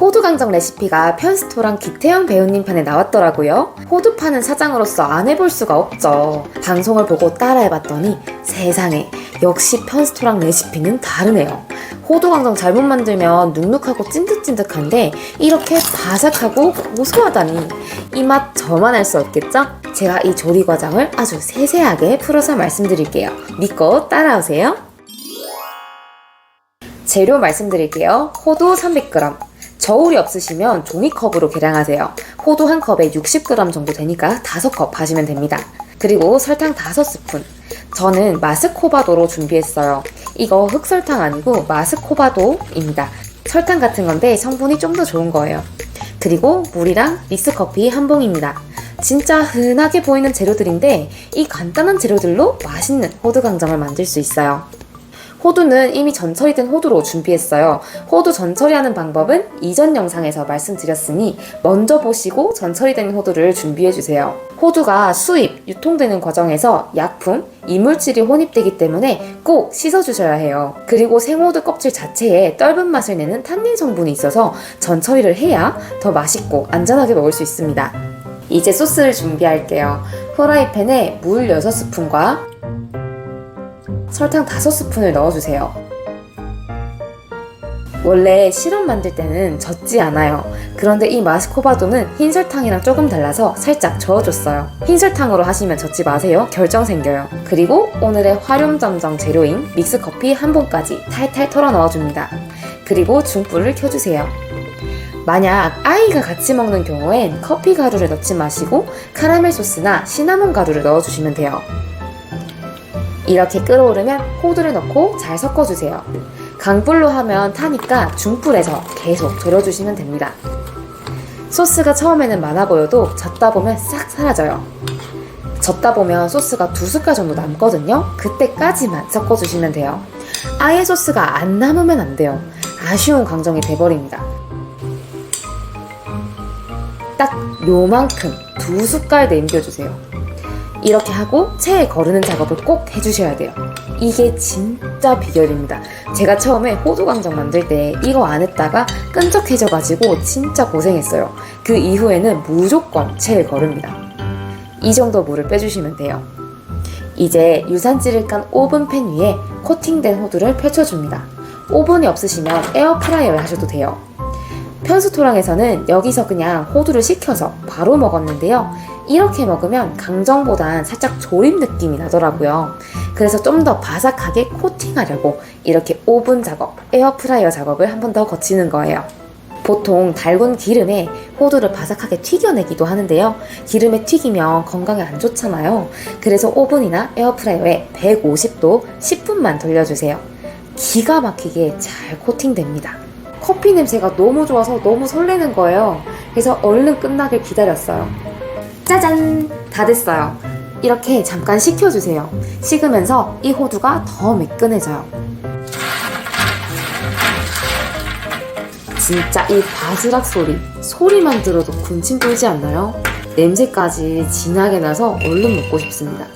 호두강정 레시피가 편스토랑 기태영 배우님 편에 나왔더라고요. 호두 파는 사장으로서 안 해볼 수가 없죠. 방송을 보고 따라해봤더니 세상에 역시 편스토랑 레시피는 다르네요. 호두강정 잘못 만들면 눅눅하고 찐득찐득한데 이렇게 바삭하고 고소하다니 이 맛 저만 알 수 없겠죠? 제가 이 조리 과정을 아주 세세하게 풀어서 말씀드릴게요. 믿고 따라오세요. 재료 말씀드릴게요. 호두 300g. 저울이 없으시면 종이컵으로 계량하세요. 호두 한 컵에 60g 정도 되니까 5컵 하시면 됩니다. 그리고 설탕 5스푼. 저는 마스코바도로 준비했어요. 이거 흑설탕 아니고 마스코바도입니다. 설탕 같은 건데 성분이 좀 더 좋은 거예요. 그리고 물이랑 믹스커피 한 봉입니다. 진짜 흔하게 보이는 재료들인데 이 간단한 재료들로 맛있는 호두강정을 만들 수 있어요. 호두는 이미 전처리 된 호두로 준비했어요. 호두 전처리하는 방법은 이전 영상에서 말씀드렸으니 먼저 보시고 전처리 된 호두를 준비해 주세요. 호두가 수입, 유통되는 과정에서 약품, 이물질이 혼입되기 때문에 꼭 씻어주셔야 해요. 그리고 생호두 껍질 자체에 떫은 맛을 내는 탄닌 성분이 있어서 전처리를 해야 더 맛있고 안전하게 먹을 수 있습니다. 이제 소스를 준비할게요. 프라이팬에 물 6스푼과 설탕 5스푼을 넣어주세요. 원래 시럽 만들 때는 젖지 않아요. 그런데 이 마스코바도는 흰 설탕이랑 조금 달라서 살짝 저어줬어요. 흰 설탕으로 하시면 젖지 마세요. 결정 생겨요. 그리고 오늘의 활용점정 재료인 믹스커피 한 봉까지 탈탈 털어 넣어줍니다. 그리고 중불을 켜주세요. 만약 아이가 같이 먹는 경우엔 커피 가루를 넣지 마시고 카라멜 소스나 시나몬 가루를 넣어주시면 돼요. 이렇게 끓어오르면 호두를 넣고 잘 섞어주세요. 강불로 하면 타니까 중불에서 계속 졸여주시면 됩니다. 소스가 처음에는 많아 보여도 젓다 보면 싹 사라져요. 젓다 보면 소스가 두 숟갈 정도 남거든요. 그때까지만 섞어주시면 돼요. 아예 소스가 안 남으면 안 돼요. 아쉬운 강정이 돼버립니다. 딱 요만큼 두 숟갈 남겨주세요. 이렇게 하고 체에 거르는 작업을 꼭 해주셔야 돼요. 이게 진짜 비결입니다. 제가 처음에 호두광정 만들 때 이거 안 했다가 끈적해져가지고 진짜 고생했어요. 그 이후에는 무조건 체에 거릅니다. 이 정도 물을 빼주시면 돼요. 이제 유산지를 깐 오븐 팬 위에 코팅된 호두를 펼쳐줍니다. 오븐이 없으시면 에어프라이어에 하셔도 돼요. 편수토랑에서는 여기서 그냥 호두를 식혀서 바로 먹었는데요. 이렇게 먹으면 강정보단 살짝 조림 느낌이 나더라고요. 그래서 좀 더 바삭하게 코팅하려고 이렇게 오븐 작업, 에어프라이어 작업을 한 번 더 거치는 거예요. 보통 달군 기름에 호두를 바삭하게 튀겨내기도 하는데요. 기름에 튀기면 건강에 안 좋잖아요. 그래서 오븐이나 에어프라이어에 150도 10분만 돌려주세요. 기가 막히게 잘 코팅됩니다. 커피 냄새가 너무 좋아서 너무 설레는 거예요. 그래서 얼른 끝나길 기다렸어요. 짜잔! 다 됐어요. 이렇게 잠깐 식혀주세요. 식으면서 이 호두가 더 매끈해져요. 진짜 이 바스락 소리, 소리만 들어도 군침 돌지 않나요? 냄새까지 진하게 나서 얼른 먹고 싶습니다.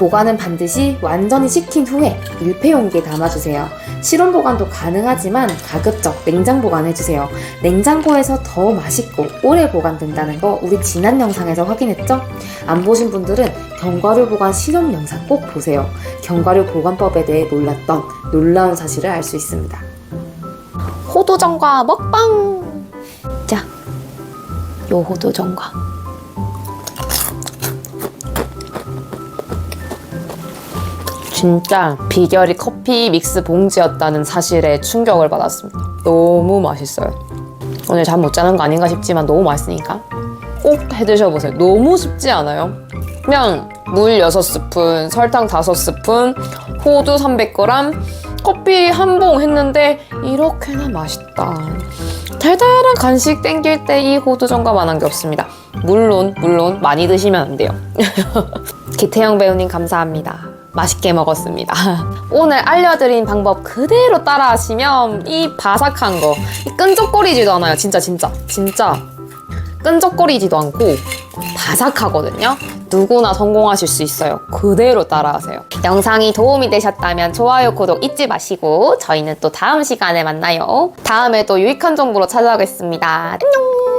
보관은 반드시 완전히 식힌 후에 밀폐 용기에 담아주세요. 실온 보관도 가능하지만 가급적 냉장 보관해주세요. 냉장고에서 더 맛있고 오래 보관된다는 거 우리 지난 영상에서 확인했죠? 안 보신 분들은 견과류 보관 실험 영상 꼭 보세요. 견과류 보관법에 대해 몰랐던 놀라운 사실을 알 수 있습니다. 호두전과 먹방! 자, 요 호두전과. 진짜 비결이 커피 믹스 봉지였다는 사실에 충격을 받았습니다. 너무 맛있어요. 오늘 잠 못 자는 거 아닌가 싶지만 너무 맛있으니까 꼭 해 드셔보세요. 너무 쉽지 않아요? 그냥 물 6스푼, 설탕 5스푼, 호두 300g, 커피 한 봉 했는데 이렇게나 맛있다. 달달한 간식 땡길 때 이 호두전과 만한 게 없습니다. 물론 물론 많이 드시면 안 돼요. 기태영 배우님 감사합니다. 맛있게 먹었습니다. 오늘 알려드린 방법 그대로 따라하시면 이 바삭한 거, 이 끈적거리지도 않아요. 진짜 진짜 진짜 끈적거리지도 않고 바삭하거든요. 누구나 성공하실 수 있어요. 그대로 따라하세요. 영상이 도움이 되셨다면 좋아요, 구독 잊지 마시고 저희는 또 다음 시간에 만나요. 다음에 또 유익한 정보로 찾아오겠습니다. 안녕!